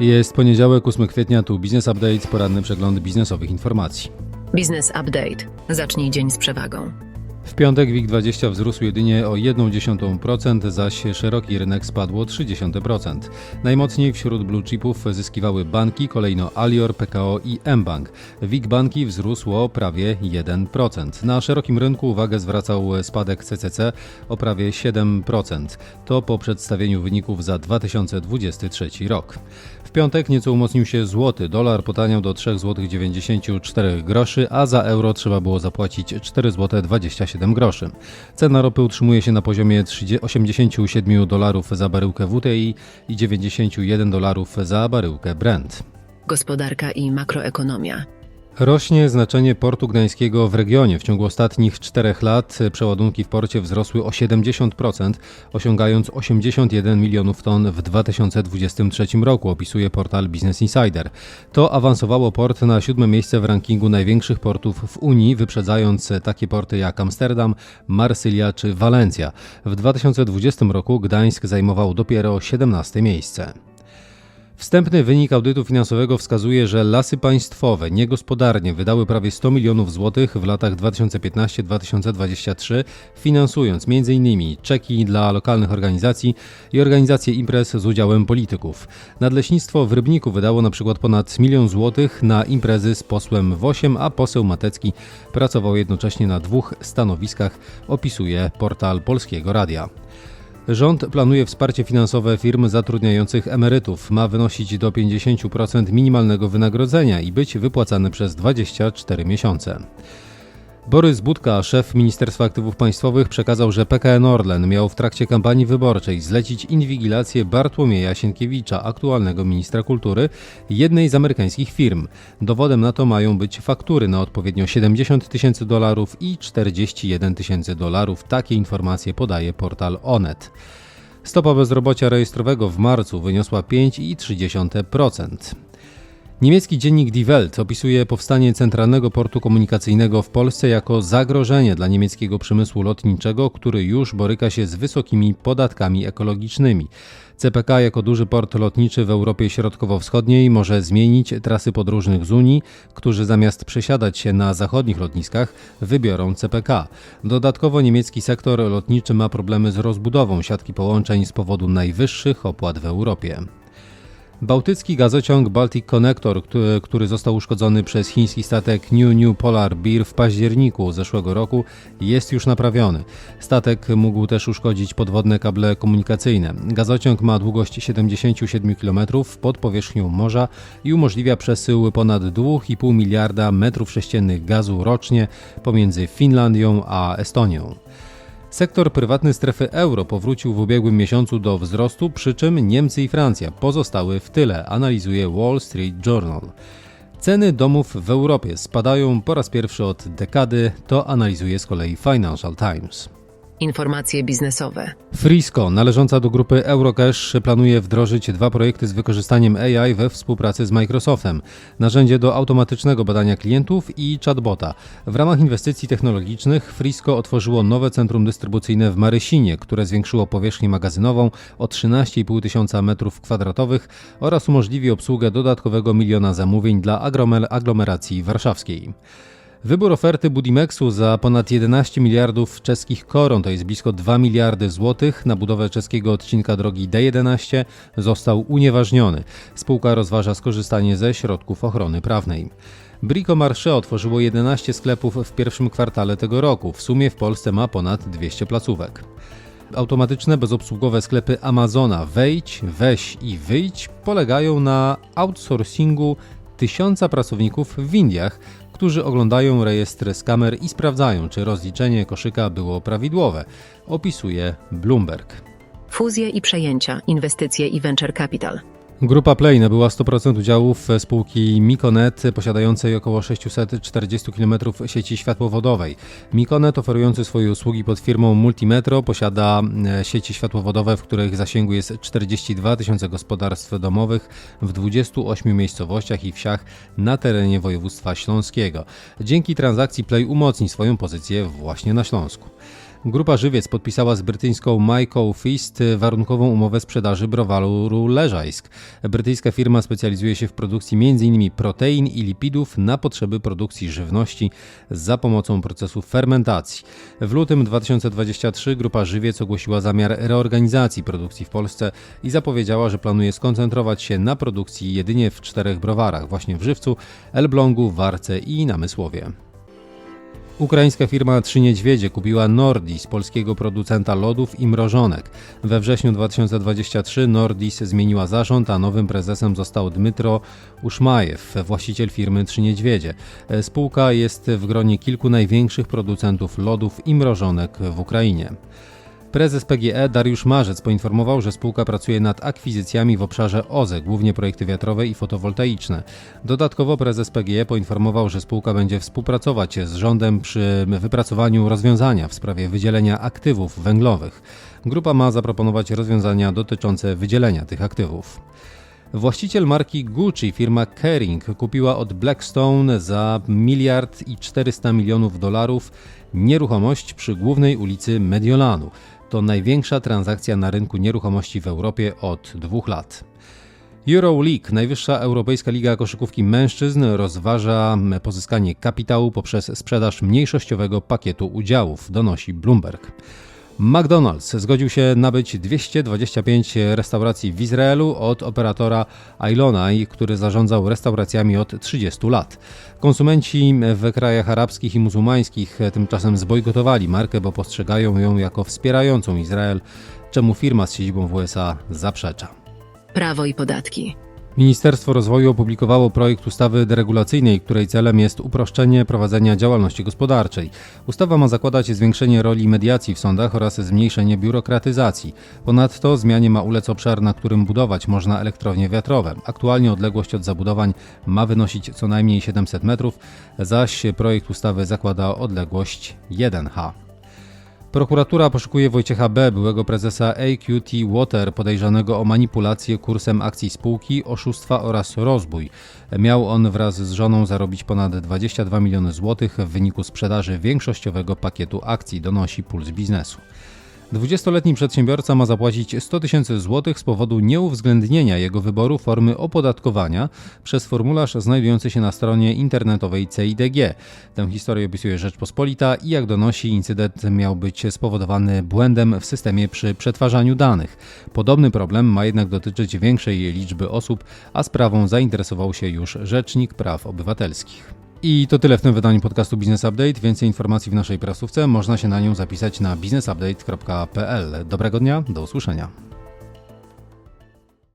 Jest poniedziałek, 8 kwietnia, tu Business Update, poranny przegląd biznesowych informacji. Biznes Update. Zacznij dzień z przewagą. W piątek WIG20 wzrósł jedynie o 0,1%, zaś szeroki rynek spadł o 0,3%. Najmocniej wśród blue chipów zyskiwały banki, kolejno Alior, PKO i mBank. WIG banki wzrósł o prawie 1%. Na szerokim rynku uwagę zwracał spadek CCC o prawie 7%. To po przedstawieniu wyników za 2023 rok. W piątek nieco umocnił się złoty. Dolar potaniał do 3,94 zł, a za euro trzeba było zapłacić 4,27 zł. Groszy. Cena ropy utrzymuje się na poziomie 30 87 dolarów za baryłkę WTI i 91 dolarów za baryłkę Brent. Gospodarka i makroekonomia. Rośnie znaczenie portu gdańskiego w regionie. W ciągu ostatnich czterech lat przeładunki w porcie wzrosły o 70%, osiągając 81 milionów ton w 2023 roku, opisuje portal Business Insider. To awansowało port na siódme miejsce w rankingu największych portów w Unii, wyprzedzając takie porty jak Amsterdam, Marsylia czy Walencja. W 2020 roku Gdańsk zajmował dopiero 17 miejsce. Wstępny wynik audytu finansowego wskazuje, że lasy państwowe niegospodarnie wydały prawie 100 milionów złotych w latach 2015-2023, finansując m.in. czeki dla lokalnych organizacji i organizacje imprez z udziałem polityków. Nadleśnictwo w Rybniku wydało przykład ponad milion złotych na imprezy z posłem Wosiem, a poseł Matecki pracował jednocześnie na dwóch stanowiskach, opisuje portal Polskiego Radia. Rząd planuje wsparcie finansowe firm zatrudniających emerytów. Ma wynosić do 50% minimalnego wynagrodzenia i być wypłacane przez 24 miesiące. Borys Budka, szef Ministerstwa Aktywów Państwowych, przekazał, że PKN Orlen miał w trakcie kampanii wyborczej zlecić inwigilację Bartłomieja Sienkiewicza, aktualnego ministra kultury, jednej z amerykańskich firm. Dowodem na to mają być faktury na odpowiednio 70 tysięcy dolarów i 41 tysięcy dolarów. Takie informacje podaje portal Onet. Stopa bezrobocia rejestrowego w marcu wyniosła 5,3%. Niemiecki dziennik Die Welt opisuje powstanie centralnego portu komunikacyjnego w Polsce jako zagrożenie dla niemieckiego przemysłu lotniczego, który już boryka się z wysokimi podatkami ekologicznymi. CPK jako duży port lotniczy w Europie Środkowo-Wschodniej może zmienić trasy podróżnych z Unii, którzy zamiast przesiadać się na zachodnich lotniskach wybiorą CPK. Dodatkowo niemiecki sektor lotniczy ma problemy z rozbudową siatki połączeń z powodu najwyższych opłat w Europie. Bałtycki gazociąg Baltic Connector, który, został uszkodzony przez chiński statek New New Polar Bear w październiku zeszłego roku, jest już naprawiony. Statek mógł też uszkodzić podwodne kable komunikacyjne. Gazociąg ma długość 77 km pod powierzchnią morza i umożliwia przesył ponad 2,5 miliarda metrów sześciennych gazu rocznie pomiędzy Finlandią a Estonią. Sektor prywatny strefy euro powrócił w ubiegłym miesiącu do wzrostu, przy czym Niemcy i Francja pozostały w tyle, analizuje Wall Street Journal. Ceny domów w Europie spadają po raz pierwszy od dekady, to analizuje z kolei Financial Times. Informacje biznesowe. Frisco, należąca do grupy Eurocash, planuje wdrożyć dwa projekty z wykorzystaniem AI we współpracy z Microsoftem. Narzędzie do automatycznego badania klientów i chatbota. W ramach inwestycji technologicznych Frisco otworzyło nowe centrum dystrybucyjne w Marysinie, które zwiększyło powierzchnię magazynową o 13,5 tysiąca metrów kwadratowych oraz umożliwi obsługę dodatkowego miliona zamówień dla aglomeracji warszawskiej. Wybór oferty Budimexu za ponad 11 miliardów czeskich koron, to jest blisko 2 miliardy złotych, na budowę czeskiego odcinka drogi D11 został unieważniony. Spółka rozważa skorzystanie ze środków ochrony prawnej. Brico Marché otworzyło 11 sklepów w pierwszym kwartale tego roku. W sumie w Polsce ma ponad 200 placówek. Automatyczne bezobsługowe sklepy Amazona Wejdź, Weź i Wyjdź polegają na outsourcingu tysiąca pracowników w Indiach, którzy oglądają rejestr z kamer i sprawdzają, czy rozliczenie koszyka było prawidłowe, opisuje Bloomberg. Fuzje i przejęcia, inwestycje i venture capital. Grupa Play nabyła 100% udziałów spółki Mikonet posiadającej około 640 km sieci światłowodowej. Mikonet oferujący swoje usługi pod firmą Multimetro posiada e, sieci światłowodowe, w których zasięgu jest 42 tysiące gospodarstw domowych w 28 miejscowościach i wsiach na terenie województwa śląskiego. Dzięki transakcji Play umocni swoją pozycję właśnie na Śląsku. Grupa Żywiec podpisała z brytyjską Myco Fist warunkową umowę sprzedaży browaru Leżajsk. Brytyjska firma specjalizuje się w produkcji m.in. protein i lipidów na potrzeby produkcji żywności za pomocą procesu fermentacji. W lutym 2023 grupa Żywiec ogłosiła zamiar reorganizacji produkcji w Polsce i zapowiedziała, że planuje skoncentrować się na produkcji jedynie w czterech browarach, właśnie w Żywcu, Elblągu, Warce i Namysłowie. Ukraińska firma Trzy Niedźwiedzie kupiła Nordis, polskiego producenta lodów i mrożonek. We wrześniu 2023 Nordis zmieniła zarząd, a nowym prezesem został Dmytro Uszmajew, właściciel firmy Trzy Niedźwiedzie. Spółka jest w gronie kilku największych producentów lodów i mrożonek w Ukrainie. Prezes PGE Dariusz Marzec poinformował, że spółka pracuje nad akwizycjami w obszarze OZE, głównie projekty wiatrowe i fotowoltaiczne. Dodatkowo prezes PGE poinformował, że spółka będzie współpracować z rządem przy wypracowaniu rozwiązania w sprawie wydzielenia aktywów węglowych. Grupa ma zaproponować rozwiązania dotyczące wydzielenia tych aktywów. Właściciel marki Gucci, firma Kering, kupiła od Blackstone za miliard i 400 milionów dolarów nieruchomość przy głównej ulicy Mediolanu. To największa transakcja na rynku nieruchomości w Europie od dwóch lat. EuroLeague, najwyższa europejska liga koszykówki mężczyzn, rozważa pozyskanie kapitału poprzez sprzedaż mniejszościowego pakietu udziałów, donosi Bloomberg. McDonald's zgodził się nabyć 225 restauracji w Izraelu od operatora Ailonai, który zarządzał restauracjami od 30 lat. Konsumenci w krajach arabskich i muzułmańskich tymczasem zbojkotowali markę, bo postrzegają ją jako wspierającą Izrael, czemu firma z siedzibą w USA zaprzecza. Prawo i podatki. Ministerstwo Rozwoju opublikowało projekt ustawy deregulacyjnej, której celem jest uproszczenie prowadzenia działalności gospodarczej. Ustawa ma zakładać zwiększenie roli mediacji w sądach oraz zmniejszenie biurokratyzacji. Ponadto zmianie ma ulec obszar, na którym budować można elektrownie wiatrowe. Aktualnie odległość od zabudowań ma wynosić co najmniej 700 metrów, zaś projekt ustawy zakłada odległość 1H. Prokuratura poszukuje Wojciecha B., byłego prezesa AQT Water, podejrzanego o manipulację kursem akcji spółki, oszustwa oraz rozbój. Miał on wraz z żoną zarobić ponad 22 miliony złotych w wyniku sprzedaży większościowego pakietu akcji, donosi Puls Biznesu. 20-letni przedsiębiorca ma zapłacić 100 tysięcy złotych z powodu nieuwzględnienia jego wyboru formy opodatkowania przez formularz znajdujący się na stronie internetowej CIDG. Tę historię opisuje Rzeczpospolita i jak donosi, incydent miał być spowodowany błędem w systemie przy przetwarzaniu danych. Podobny problem ma jednak dotyczyć większej liczby osób, a sprawą zainteresował się już Rzecznik Praw Obywatelskich. I to tyle w tym wydaniu podcastu Business Update. Więcej informacji w naszej prasówce można się na nią zapisać na businessupdate.pl. Dobrego dnia, do usłyszenia.